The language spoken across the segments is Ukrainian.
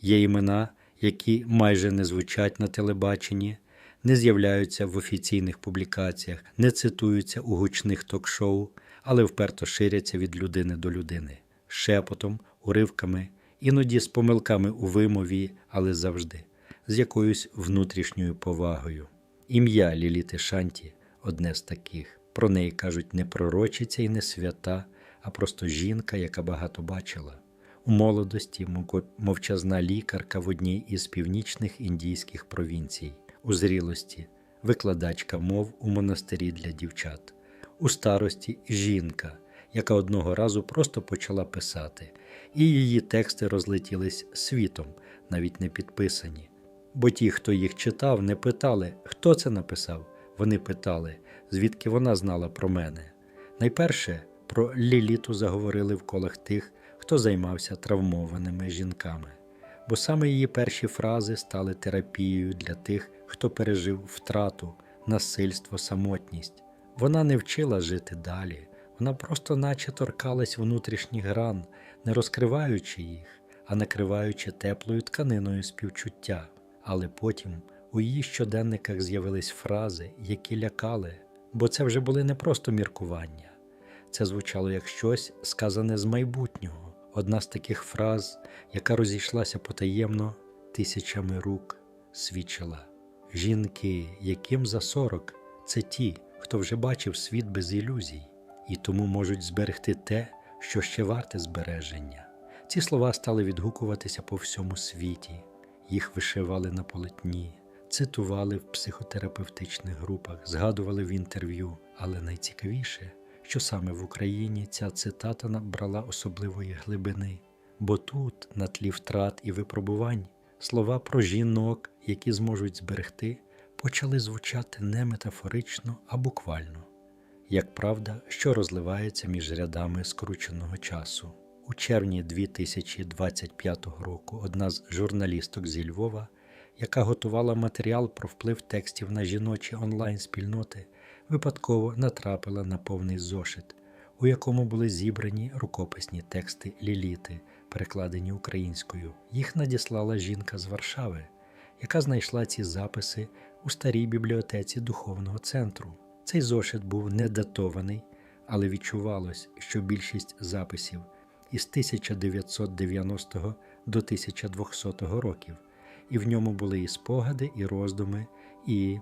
Є імена, які майже не звучать на телебаченні, не з'являються в офіційних публікаціях, не цитуються у гучних ток-шоу, але вперто ширяться від людини до людини, шепотом, уривками, іноді з помилками у вимові, але завжди, з якоюсь внутрішньою повагою. Ім'я Ліліти Шанті одне з таких. Про неї кажуть не пророчиця і не свята, а просто жінка, яка багато бачила. У молодості мовчазна лікарка в одній із північних індійських провінцій, у зрілості викладачка мов у монастирі для дівчат, у старості жінка, яка одного разу просто почала писати, і її тексти розлетілись світом, навіть не підписані. Бо ті, хто їх читав, не питали, хто це написав. Вони питали, звідки вона знала про мене. Найперше про Ліліту заговорили в колах тих, хто займався травмованими жінками, бо саме її перші фрази стали терапією для тих, хто пережив втрату, насильство, самотність. Вона не вчила жити далі, вона просто наче торкалась внутрішніх гран, не розкриваючи їх, а накриваючи теплою тканиною співчуття. Але потім у її щоденниках з'явились фрази, які лякали, бо це вже були не просто міркування. Це звучало як щось сказане з майбутнього, одна з таких фраз, яка розійшлася потаємно тисячами рук, свідчила. Жінки, яким за сорок, це ті, хто вже бачив світ без ілюзій, і тому можуть зберегти те, що ще варте збереження. Ці слова стали відгукуватися по всьому світі, їх вишивали на полотні, цитували в психотерапевтичних групах, згадували в інтерв'ю, але найцікавіше, що саме в Україні ця цитата набрала особливої глибини, бо тут, на тлі втрат і випробувань, слова про жінок, які зможуть зберегти, почали звучати не метафорично, а буквально, як правда, що розливається між рядами скрученого часу. У червні 2025 року одна з журналісток зі Львова, яка готувала матеріал про вплив текстів на жіночі онлайн-спільноти, випадково натрапила на повний зошит, у якому були зібрані рукописні тексти Ліліти, перекладені українською. Їх надіслала жінка з Варшави, яка знайшла ці записи у старій бібліотеці духовного центру. Цей зошит був не датований, але відчувалось, що більшість записів із 1990 до 1200 років, і в ньому були і спогади, і роздуми, і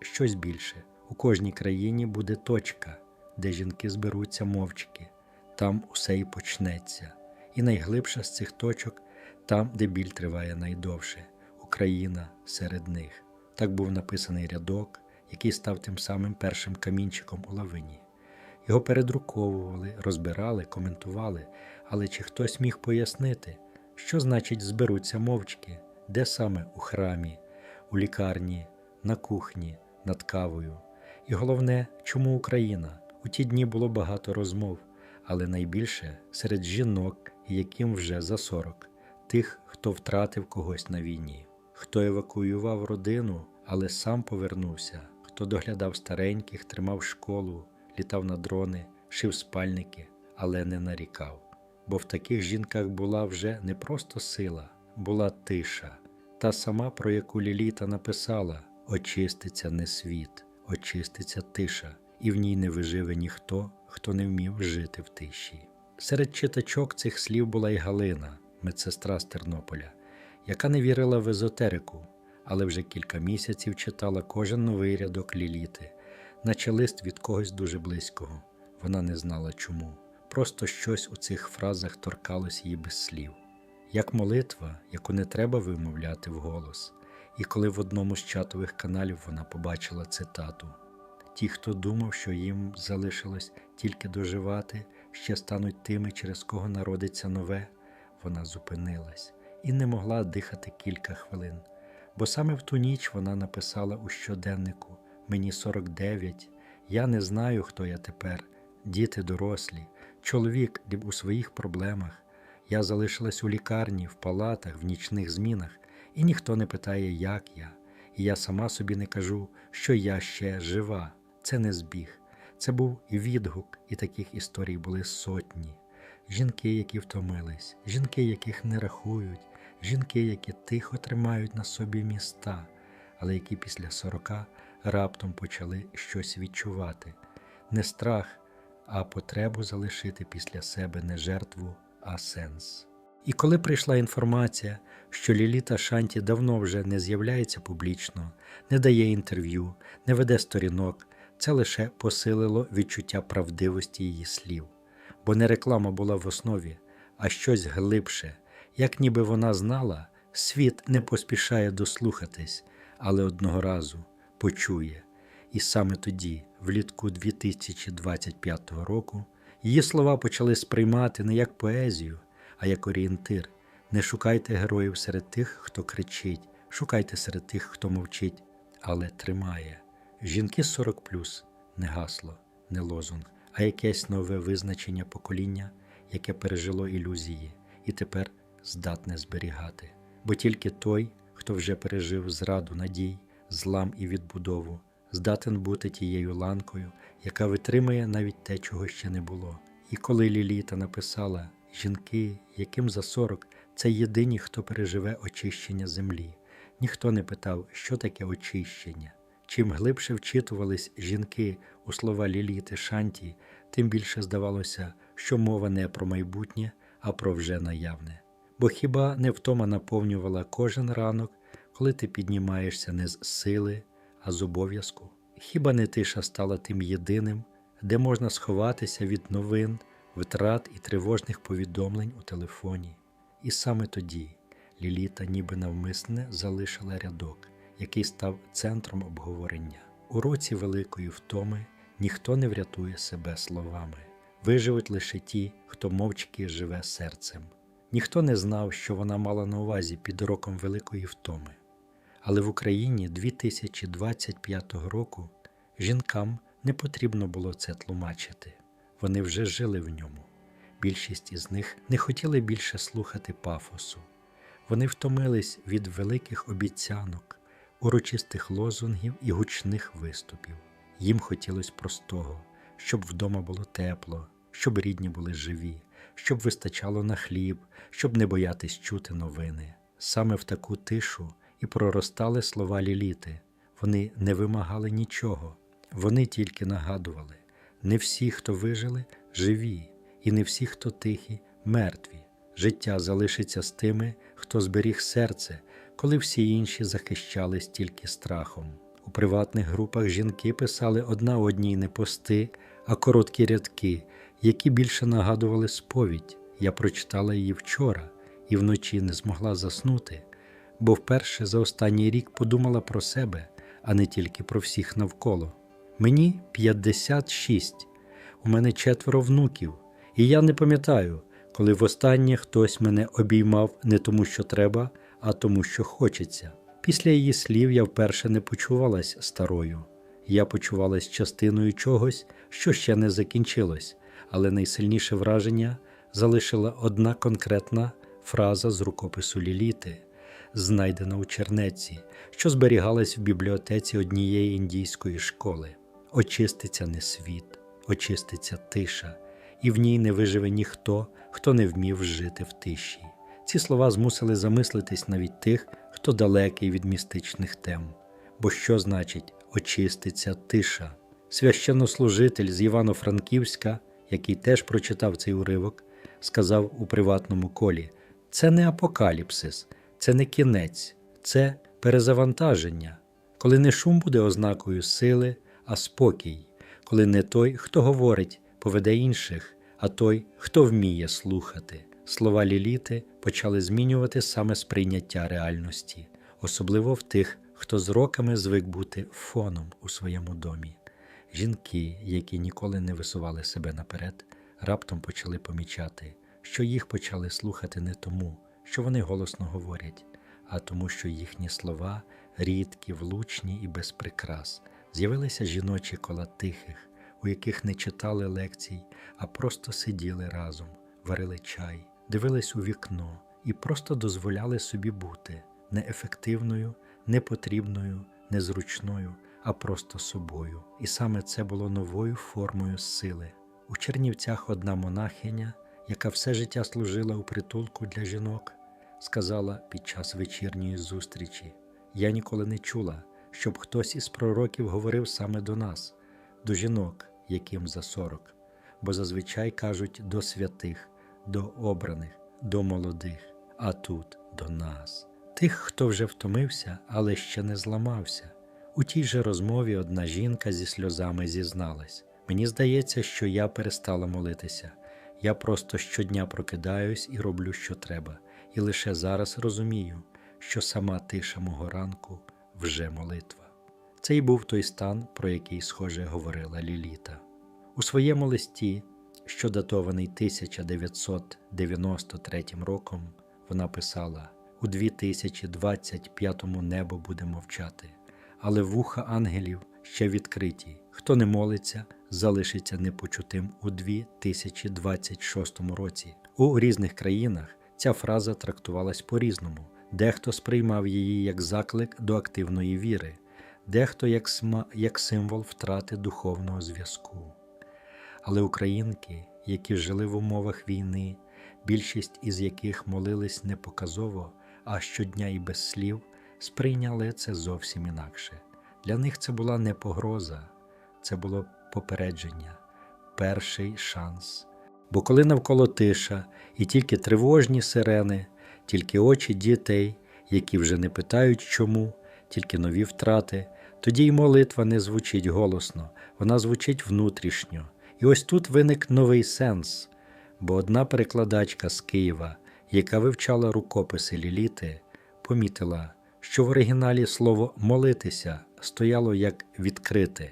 щось більше. У кожній країні буде точка, де жінки зберуться мовчки, там усе і почнеться. І найглибша з цих точок там, де біль триває найдовше Україна серед них. Так був написаний рядок, який став тим самим першим камінчиком у лавині. Його передруковували, розбирали, коментували, але чи хтось міг пояснити, що значить зберуться мовчки, де саме у храмі, у лікарні, на кухні, над кавою. І головне, чому Україна? У ті дні було багато розмов, але найбільше серед жінок, яким вже за 40, тих, хто втратив когось на війні, хто евакуював родину, але сам повернувся, хто доглядав стареньких, тримав школу, літав на дрони, шив спальники, але не нарікав. Бо в таких жінках була вже не просто сила, була тиша, та сама, про яку Ліліта написала: очиститься не світ, очиститься тиша, і в ній не виживе ніхто, хто не вмів жити в тиші. Серед читачок цих слів була й Галина, медсестра з Тернополя, яка не вірила в езотерику, але вже кілька місяців читала кожен новий рядок Ліліти, наче лист від когось дуже близького. Вона не знала чому. Просто щось у цих фразах торкалось її без слів, як молитва, яку не треба вимовляти вголос. І коли в одному з чатових каналів вона побачила цитату: Ті, хто думав, що їм залишилось тільки доживати, ще стануть тими, через кого народиться нове, вона зупинилась і не могла дихати кілька хвилин. Бо саме в ту ніч вона написала у щоденнику: Мені 49, я не знаю, хто я тепер, діти дорослі, чоловік у своїх проблемах. Я залишилась у лікарні, в палатах, в нічних змінах, і ніхто не питає, як я. І я сама собі не кажу, що я ще жива. Це не збіг. Це був відгук, і таких історій були сотні. Жінки, які втомились, жінки, яких не рахують, жінки, які тихо тримають на собі міста, але які після сорока раптом почали щось відчувати, не страх, а потребу залишити після себе не жертву, а сенс. І коли прийшла інформація, що Ліліта Шанті давно вже не з'являється публічно, не дає інтерв'ю, не веде сторінок, це лише посилило відчуття правдивості її слів. Бо не реклама була в основі, а щось глибше, як ніби вона знала, світ не поспішає дослухатись, але одного разу почує. І саме тоді, влітку 2025 року, її слова почали сприймати не як поезію, а як орієнтир. Не шукайте героїв серед тих, хто кричить, шукайте серед тих, хто мовчить, але тримає. Жінки 40 не гасло, не лозунг, а якесь нове визначення покоління, яке пережило ілюзії і тепер здатне зберігати. Бо тільки той, хто вже пережив зраду надій, злам і відбудову, здатен бути тією ланкою, яка витримує навіть те, чого ще не було. І коли Ліліта написала жінки, яким за сорок, це єдині, хто переживе очищення землі. Ніхто не питав, що таке очищення. Чим глибше вчитувались жінки у слова Ліліти Шанті, тим більше здавалося, що мова не про майбутнє, а про вже наявне. Бо хіба не втома наповнювала кожен ранок, коли ти піднімаєшся не з сили, а з обов'язку? Хіба не тиша стала тим єдиним, де можна сховатися від новин, витрат і тривожних повідомлень у телефоні? І саме тоді Ліліта ніби навмисне залишила рядок, який став центром обговорення. У році великої втоми ніхто не врятує себе словами, виживуть лише ті, хто мовчки живе серцем. Ніхто не знав, що вона мала на увазі під роком великої втоми. Але в Україні 2025 року жінкам не потрібно було це тлумачити, вони вже жили в ньому. Більшість із них не хотіли більше слухати пафосу. Вони втомились від великих обіцянок, урочистих лозунгів і гучних виступів. Їм хотілося простого, щоб вдома було тепло, щоб рідні були живі, щоб вистачало на хліб, щоб не боятись чути новини. Саме в таку тишу і проростали слова ліліти. Вони не вимагали нічого, вони тільки нагадували: не всі, хто вижили, живі, і не всі, хто тихі, мертві. Життя залишиться з тими, хто зберіг серце, коли всі інші захищались тільки страхом. У приватних групах жінки писали одна одній не пости, а короткі рядки, які більше нагадували сповідь. Я прочитала її вчора і вночі не змогла заснути, бо вперше за останній рік подумала про себе, а не тільки про всіх навколо. Мені 56, у мене четверо внуків, і я не пам'ятаю, коли востаннє хтось мене обіймав не тому, що треба, а тому, що хочеться. Після її слів я вперше не почувалась старою. Я почувалась частиною чогось, що ще не закінчилось, але найсильніше враження залишила одна конкретна фраза з рукопису Ліліти, знайдена у чернеці, що зберігалась в бібліотеці однієї індійської школи. Очиститься не світ, очиститься тиша, і в ній не виживе ніхто, хто не вмів жити в тиші. Ці слова змусили замислитись навіть тих, хто далекий від містичних тем. Бо що значить очиститься тиша? Священнослужитель з Івано-Франківська, який теж прочитав цей уривок, сказав у приватному колі: це не апокаліпсис, це не кінець, це перезавантаження, коли не шум буде ознакою сили, а спокій, коли не той, хто говорить, поведе інших, а той, хто вміє слухати. Слова Ліліти почали змінювати саме сприйняття реальності, особливо в тих, хто з роками звик бути фоном у своєму домі. Жінки, які ніколи не висували себе наперед, раптом почали помічати, що їх почали слухати не тому, що вони голосно говорять, а тому, що їхні слова рідкі, влучні і без прикрас. З'явилися жіночі кола тихих, у яких не читали лекцій, а просто сиділи разом, варили чай, дивились у вікно і просто дозволяли собі бути неефективною, непотрібною, незручною, а просто собою. І саме це було новою формою сили. У Чернівцях одна монахиня, яка все життя служила у притулку для жінок, сказала під час вечірньої зустрічі. Я ніколи не чула, щоб хтось із пророків говорив саме до нас, до жінок, яким за сорок, бо зазвичай кажуть до святих, до обраних, до молодих, а тут до нас, тих, хто вже втомився, але ще не зламався. У тій же розмові одна жінка зі сльозами зізналась. Мені здається, що я перестала молитися. Я просто щодня прокидаюсь і роблю, що треба, і лише зараз розумію, що сама тиша мого ранку вже молитва. Це й був той стан, про який, схоже, говорила Ліліта. У своєму листі, що датований 1993 роком, вона писала: у 2025-му небо буде мовчати, але вуха ангелів ще відкриті. Хто не молиться, залишиться непочутим у 2026 році. У різних країнах ця фраза трактувалась по-різному. Дехто сприймав її як заклик до активної віри, дехто як, сма... як символ втрати духовного зв'язку. Але українки, які жили в умовах війни, більшість із яких молились не показово, а щодня і без слів, сприйняли це зовсім інакше. Для них це була не погроза, це було попередження, перший шанс. Бо коли навколо тиша і тільки тривожні сирени, тільки очі дітей, які вже не питають чому, тільки нові втрати, тоді й молитва не звучить голосно, вона звучить внутрішньо. І ось тут виник новий сенс, бо одна перекладачка з Києва, яка вивчала рукописи Ліліти, помітила, що в оригіналі слово молитися стояло як відкрити,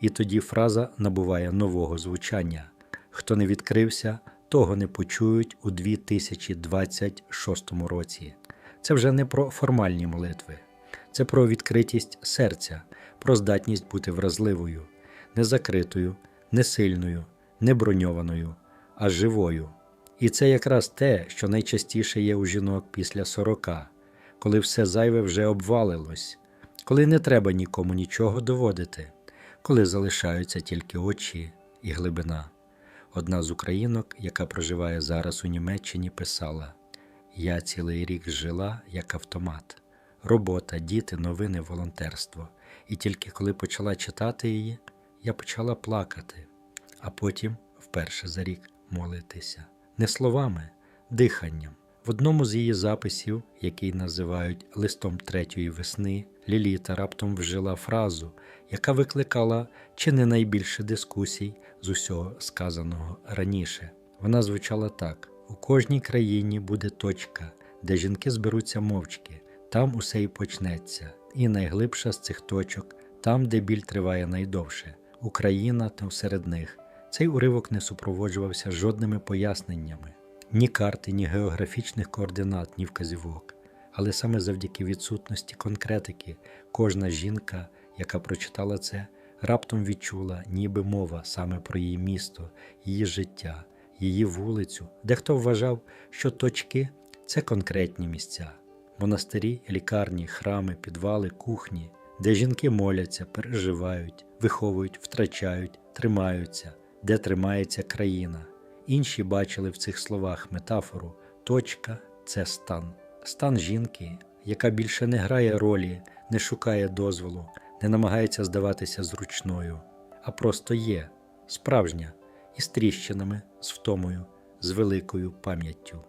і тоді фраза набуває нового звучання. Хто не відкрився, того не почують у 2026 році. Це вже не про формальні молитви, це про відкритість серця, про здатність бути вразливою, не закритою, не сильною, не броньованою, а живою. І це якраз те, що найчастіше є у жінок після сорока, коли все зайве вже обвалилось, коли не треба нікому нічого доводити, коли залишаються тільки очі і глибина. Одна з українок, яка проживає зараз у Німеччині, писала: Я цілий рік жила як автомат, робота, діти, новини, волонтерство. І тільки коли почала читати її, я почала плакати, а потім, вперше за рік, молитися. Не словами, диханням. В одному з її записів, який називають листом третьої весни, Ліліта раптом вжила фразу, яка викликала чи не найбільше дискусій з усього сказаного раніше. Вона звучала так: у кожній країні буде точка, де жінки зберуться мовчки, там усе і почнеться, і найглибша з цих точок, там, де біль триває найдовше, Україна та серед них. Цей уривок не супроводжувався жодними поясненнями, ні карти, ні географічних координат, ні вказівок. Але саме завдяки відсутності конкретики кожна жінка, яка прочитала це, раптом відчула, ніби мова саме про її місто, її життя, її вулицю, дехто вважав, що точки це конкретні місця, монастирі, лікарні, храми, підвали, кухні, де жінки моляться, переживають, виховують, втрачають, тримаються, де тримається країна. Інші бачили в цих словах метафору точка це стан, стан жінки, яка більше не грає ролі, не шукає дозволу, не намагається здаватися зручною, а просто є, справжня, із тріщинами, з втомою, з великою пам'яттю,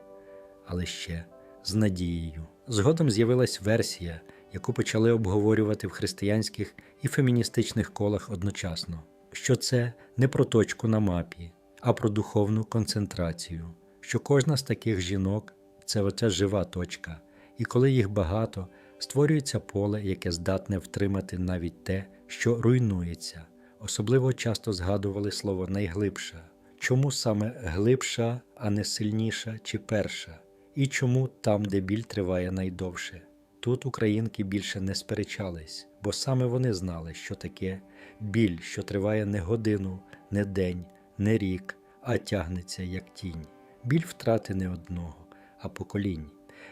але ще з надією. Згодом з'явилась версія, яку почали обговорювати в християнських і феміністичних колах одночасно, що це не про точку на мапі, а про духовну концентрацію, що кожна з таких жінок це оця жива точка, і коли їх багато, створюється поле, яке здатне втримати навіть те, що руйнується. Особливо часто згадували слово найглибша. Чому саме глибша, а не сильніша чи перша? І чому там, де біль триває найдовше? Тут українки більше не сперечались, бо саме вони знали, що таке біль, що триває не годину, не день, не рік, а тягнеться як тінь. Біль втрати не одного, а поколінь,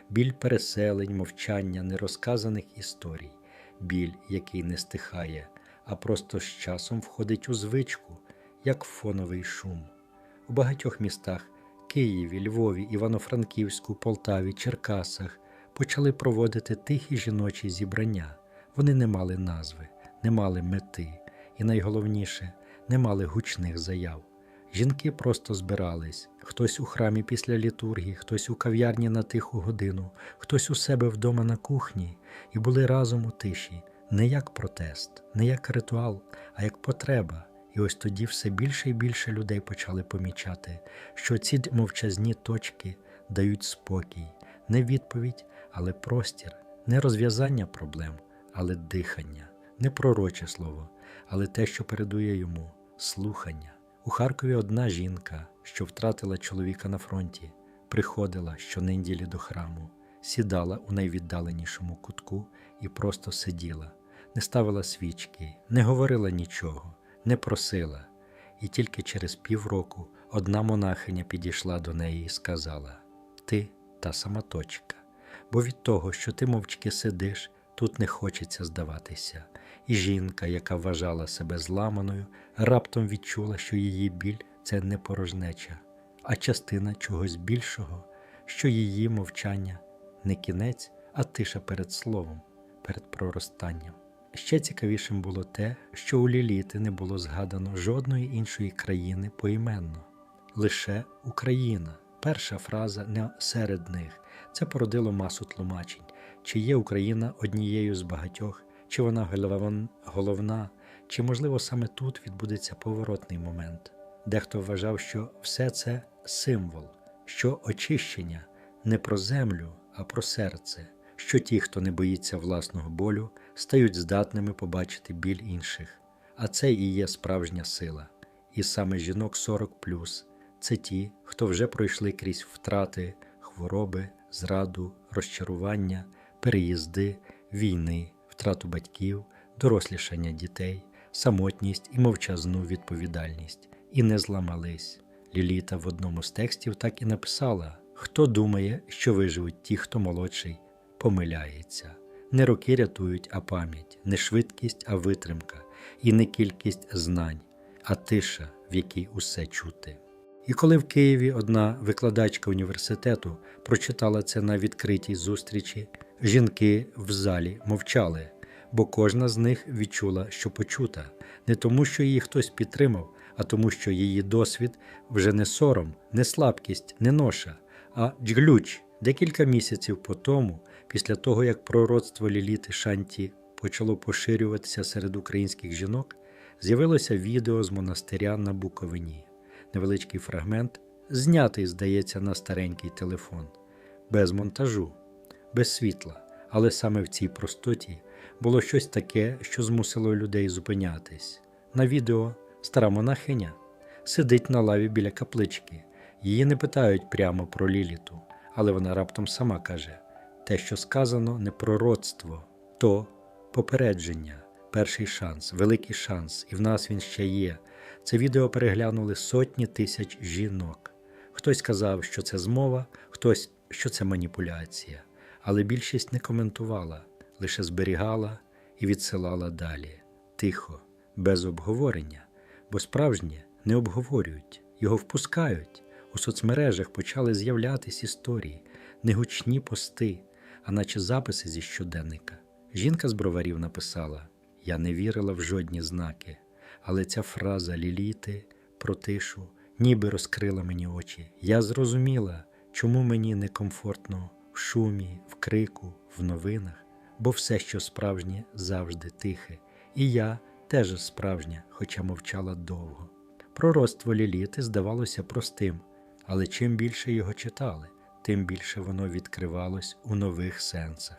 біль переселень, мовчання, нерозказаних історій, біль, який не стихає, а просто з часом входить у звичку, як фоновий шум. У багатьох містах Києві, Львові, Івано-Франківську, Полтаві, Черкасах почали проводити тихі жіночі зібрання. Вони не мали назви, не мали мети і найголовніше, не мали гучних заяв. Жінки просто збирались. Хтось у храмі після літургії, хтось у кав'ярні на тиху годину, хтось у себе вдома на кухні, і були разом у тиші, не як протест, не як ритуал, а як потреба. І ось тоді все більше і більше людей почали помічати, що ці мовчазні точки дають спокій, не відповідь, але простір, не розв'язання проблем, але дихання, не пророче слово, але те, що передує йому слухання. У Харкові одна жінка, що втратила чоловіка на фронті, приходила щонеділі до храму, сідала у найвіддаленішому кутку і просто сиділа, не ставила свічки, не говорила нічого, не просила. І тільки через півроку одна монахиня підійшла до неї і сказала: Ти та сама точка, бо від того, що ти мовчки сидиш, тут не хочеться здаватися. І жінка, яка вважала себе зламаною, раптом відчула, що її біль це не порожнеча, а частина чогось більшого, що її мовчання не кінець, а тиша перед словом, перед проростанням. Ще цікавішим було те, що у Ліліти не було згадано жодної іншої країни поіменно, лише Україна. Перша фраза не серед них. Це породило масу тлумачень, чи є Україна однією з багатьох, чи вона головна, чи, можливо, саме тут відбудеться поворотний момент. Дехто вважав, що все це символ, що очищення не про землю, а про серце, що ті, хто не боїться власного болю, стають здатними побачити біль інших. А це і є справжня сила. І саме жінок 40 це ті, хто вже пройшли крізь втрати, хвороби, зраду, розчарування, переїзди, війни, втрату батьків, дорослішання дітей, самотність і мовчазну відповідальність, і не зламались. Ліліта в одному з текстів так і написала: хто думає, що виживуть ті, хто молодший, помиляється. Не роки рятують, а пам'ять, не швидкість, а витримка, і не кількість знань, а тиша, в якій усе чути. І коли в Києві одна викладачка університету прочитала це на відкритій зустрічі, жінки в залі мовчали, бо кожна з них відчула, що почута, не тому, що її хтось підтримав, а тому, що її досвід вже не сором, не слабкість, не ноша, а джглюч. Декілька місяців по тому, після того як пророцтво Ліліти Шанті почало поширюватися серед українських жінок, з'явилося відео з монастиря на Буковині. Невеличкий фрагмент, знятий, здається, на старенький телефон, без монтажу, без світла. Але саме в цій простоті було щось таке, що змусило людей зупинятись. На відео стара монахиня сидить на лаві біля каплички. Її не питають прямо про ліліту, але вона раптом сама каже: те, що сказано, не пророцтво, то попередження, перший шанс, великий шанс, і в нас він ще є. Це відео переглянули сотні тисяч жінок. Хтось сказав, що це змова, хтось, що це маніпуляція, але більшість не коментувала, лише зберігала і відсилала далі, тихо, без обговорення, бо справжнє не обговорюють, його впускають. У соцмережах почали з'являтись історії, не гучні пости, а наче записи зі щоденника. Жінка з броварів написала: Я не вірила в жодні знаки, але ця фраза ліліти про тишу ніби розкрила мені очі. Я зрозуміла, чому мені некомфортно в шумі, в крику, в новинах, бо все, що справжнє, завжди тихе, і я теж справжня, хоча мовчала довго. Пророцтво Ліліти здавалося простим, але чим більше його читали, тим більше воно відкривалось у нових сенсах.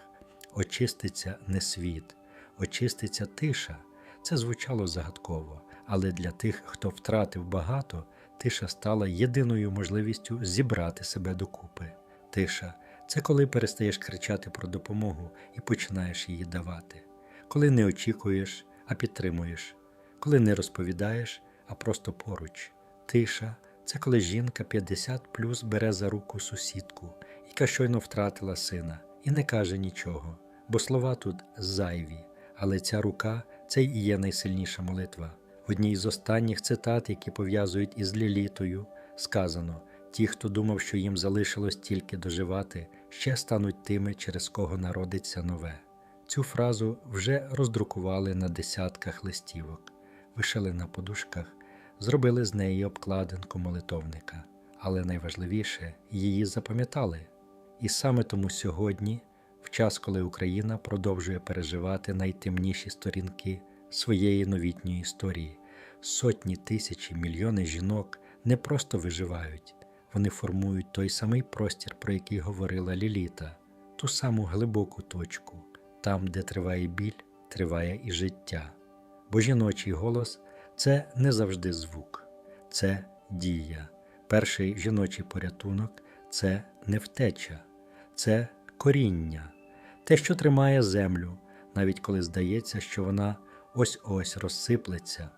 Очиститься не світ, очиститься тиша. Це звучало загадково, але для тих, хто втратив багато, тиша стала єдиною можливістю зібрати себе докупи. Тиша це коли перестаєш кричати про допомогу і починаєш її давати, коли не очікуєш, а підтримуєш, коли не розповідаєш, а просто поруч. Тиша це коли жінка 50 плюс бере за руку сусідку, яка щойно втратила сина, і не каже нічого, бо слова тут зайві, але ця рука це і є найсильніша молитва. В одній з останніх цитат, які пов'язують із Лілітою, сказано: Ті, хто думав, що їм залишилось тільки доживати, ще стануть тими, через кого народиться нове. Цю фразу вже роздрукували на десятках листівок, вишили на подушках, зробили з неї обкладинку молитовника, але найважливіше її запам'ятали. І саме тому сьогодні, в час, коли Україна продовжує переживати найтемніші сторінки своєї новітньої історії, сотні тисячі мільйони жінок не просто виживають, вони формують той самий простір, про який говорила Ліліта, ту саму глибоку точку, там, де триває біль, триває і життя. Бо жіночий голос це не завжди звук, це дія. Перший жіночий порятунок це не втеча, це коріння, те, що тримає землю, навіть коли здається, що вона ось-ось розсиплеться.